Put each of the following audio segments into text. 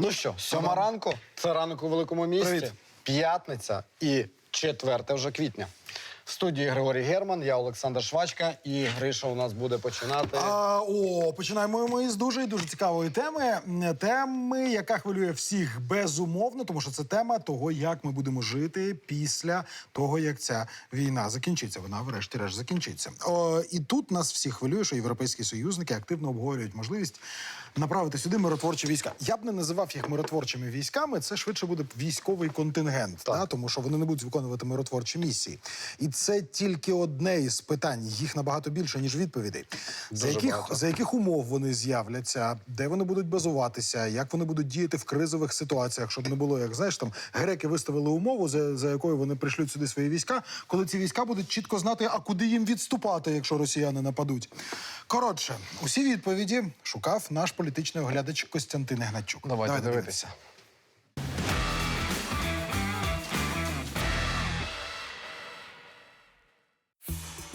Ну що, сьома ранку, це ранок у великому місті. Привіт. П'ятниця і 4 вже квітня. Студії Григорій Герман, я Олександр Швачка, і Гриша у нас буде починати. А, о, починаємо ми з дуже і дуже цікавої теми. Теми, яка хвилює всіх безумовно, тому що це тема того, як ми будемо жити після того, як ця війна закінчиться. Вона, врешті-решт, закінчиться. О, і тут нас всіх хвилює, що європейські союзники активно обговорюють можливість направити сюди миротворчі війська. Я б не називав їх миротворчими військами. Це швидше буде військовий контингент, Так. та, тому що вони не будуть виконувати миротворчі місії. І це тільки одне із питань. Їх набагато більше ніж відповідей. За яких, багато. за яких умов вони з'являться, де вони будуть базуватися, як вони будуть діяти в кризових ситуаціях, щоб не було, як знаєш, там греки виставили умову, за, за якою вони пришлють сюди свої війська, коли ці війська будуть чітко знати, а куди їм відступати, якщо росіяни нападуть. Коротше, усі відповіді шукав наш політичний оглядач Костянтин Гначук. Давайте дивитися.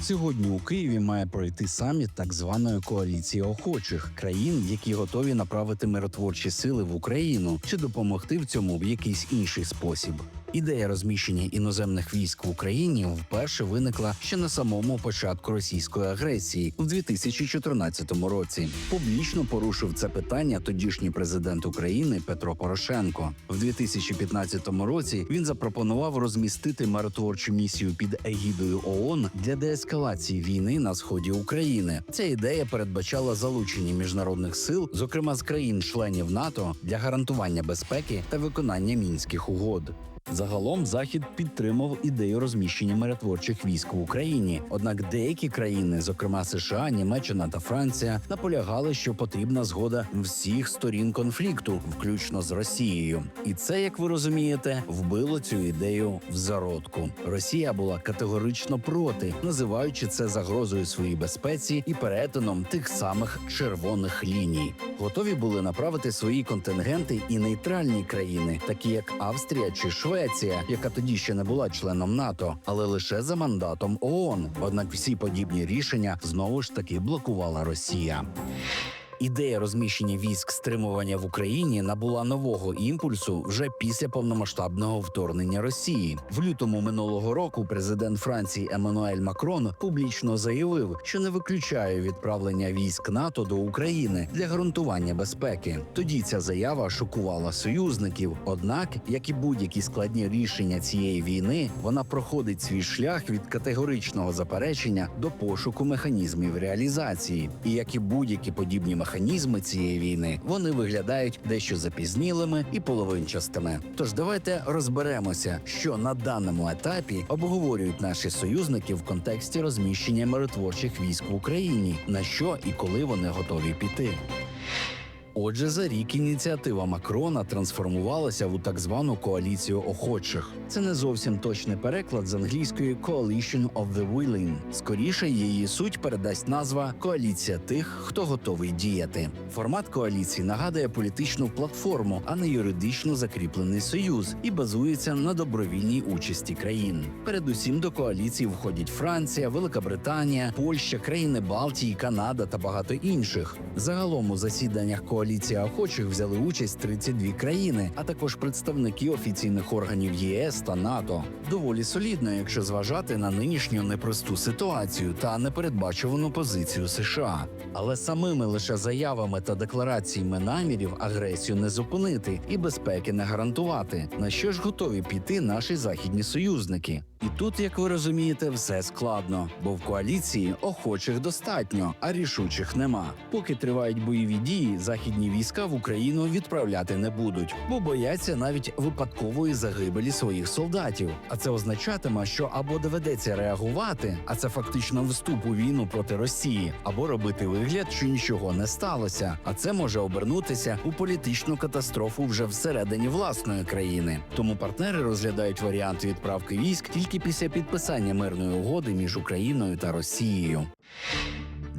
Сьогодні у Києві має пройти саміт так званої коаліції охочих країн, які готові направити миротворчі сили в Україну чи допомогти в цьому в якийсь інший спосіб. Ідея розміщення іноземних військ в Україні вперше виникла ще на самому початку російської агресії у 2014 році. Публічно порушив це питання тодішній президент України Петро Порошенко. В 2015 році він запропонував розмістити миротворчу місію під егідою ООН для деескалації війни на сході України. Ця ідея передбачала залучення міжнародних сил, зокрема з країн-членів НАТО, для гарантування безпеки та виконання мінських угод. Загалом захід підтримав ідею розміщення миротворчих військ в Україні. Однак деякі країни, зокрема США, Німеччина та Франція, наполягали, що потрібна згода всіх сторін конфлікту, включно з Росією. І це, як ви розумієте, вбило цю ідею в зародку. Росія була категорично проти, називаючи це загрозою своїй безпеці і перетином тих самих червоних ліній. Готові були направити свої контингенти і нейтральні країни, такі як Австрія чи Швеція, яка тоді ще не була членом НАТО, але лише за мандатом ООН. Однак всі подібні рішення знову ж таки блокувала Росія. Ідея розміщення військ стримування в Україні набула нового імпульсу вже після повномасштабного вторгнення Росії. В лютому минулого року президент Франції Еммануель Макрон публічно заявив, що не виключає відправлення військ НАТО до України для гарантування безпеки. Тоді ця заява шокувала союзників. Однак, як і будь-які складні рішення цієї війни, вона проходить свій шлях від категоричного заперечення до пошуку механізмів реалізації. І як і будь-які подібні механізми цієї війни, вони виглядають дещо запізнілими і половинчастими. Тож давайте розберемося, що на даному етапі обговорюють наші союзники в контексті розміщення миротворчих військ в Україні, на що і коли вони готові піти. Отже, за рік ініціатива Макрона трансформувалася у так звану коаліцію охочих. Це не зовсім точний переклад з англійської Coalition of the Willing. Скоріше її суть передасть назва коаліція тих, хто готовий діяти. Формат коаліції нагадує політичну платформу, а не юридично закріплений союз, і базується на добровільній участі країн. Передусім до коаліції входять Франція, Велика Британія, Польща, країни Балтії, Канада та багато інших. Загалом у засіданнях коаліція охочих взяли участь 32 країни, а також представники офіційних органів ЄС та НАТО. Доволі солідно, якщо зважати на нинішню непросту ситуацію та непередбачувану позицію США. Але самими лише заявами та деклараціями намірів агресію не зупинити і безпеки не гарантувати. На що ж готові піти наші західні союзники? І тут, як ви розумієте, все складно, бо в коаліції охочих достатньо, а рішучих нема. Поки тривають бойові дії, західні війська в Україну відправляти не будуть, бо бояться навіть випадкової загибелі своїх солдатів. А це означатиме, що або доведеться реагувати, а це фактично вступ у війну проти Росії, або робити вигляд, що нічого не сталося. А це може обернутися у політичну катастрофу вже всередині власної країни. Тому партнери розглядають варіанти відправки військ тільки після підписання мирної угоди між Україною та Росією.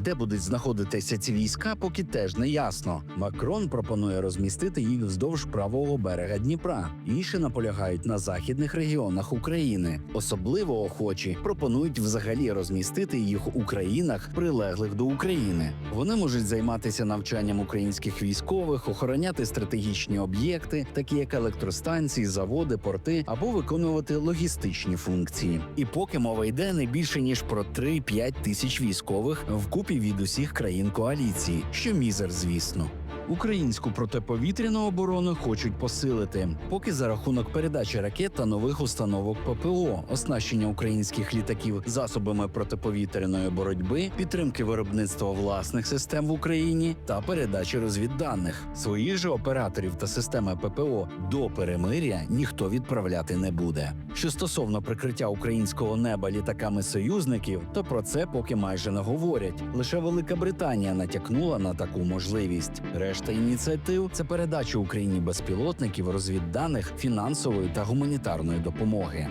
Де будуть знаходитися ці війська, поки теж не ясно. Макрон пропонує розмістити їх вздовж правого берега Дніпра. Інші наполягають на західних регіонах України. Особливо охочі пропонують взагалі розмістити їх у країнах, прилеглих до України. Вони можуть займатися навчанням українських військових, охороняти стратегічні об'єкти, такі як електростанції, заводи, порти, або виконувати логістичні функції. І поки мова йде не більше ніж про 3-5 тисяч військових вкупі від усіх країн коаліції, що мізер, звісно. Українську протиповітряну оборону хочуть посилити, поки за рахунок передачі ракет та нових установок ППО, оснащення українських літаків засобами протиповітряної боротьби, підтримки виробництва власних систем в Україні та передачі розвідданих. Своїх же операторів та системи ППО до перемиря ніхто відправляти не буде. Що стосовно прикриття українського неба літаками союзників, то про це поки майже не говорять. Лише Велика Британія натякнула на таку можливість. Решта ініціатив це передача Україні безпілотників, розвідданих, фінансової та гуманітарної допомоги.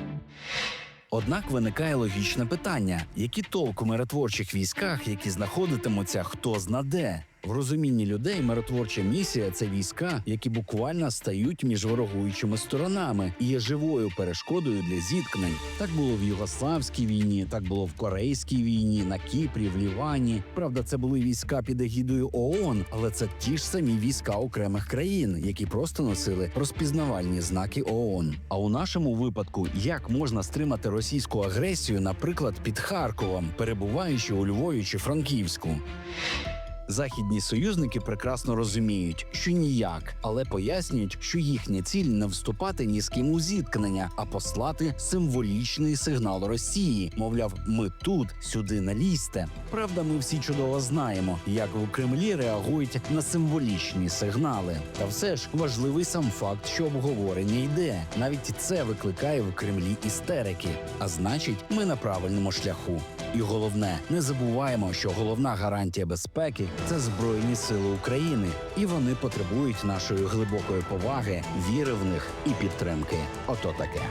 Однак виникає логічне питання: які толк у миротворчих військах, які знаходитимуться хто зна де? В розумінні людей миротворча місія це війська, які буквально стають між ворогуючими сторонами і є живою перешкодою для зіткнень. Так було в Югославській війні, так було в Корейській війні, на Кіпрі, в Лівані. Правда, це були війська під егідою ООН, але це ті ж самі війська окремих країн, які просто носили розпізнавальні знаки ООН. А у нашому випадку, як можна стримати російську агресію, наприклад, під Харковом, перебуваючи у Львові чи Франківську? Західні союзники прекрасно розуміють, що ніяк, але пояснюють, що їхня ціль не вступати ні з ким у зіткнення, а послати символічний сигнал Росії. Мовляв, ми тут, сюди не лізьте. Правда, ми всі чудово знаємо, як в Кремлі реагують на символічні сигнали. Та все ж важливий сам факт, що обговорення йде. Навіть це викликає в Кремлі істерики. А значить, ми на правильному шляху. І головне, не забуваємо, що головна гарантія безпеки це збройні сили України, і вони потребують нашої глибокої поваги, віри в них і підтримки. Ото таке.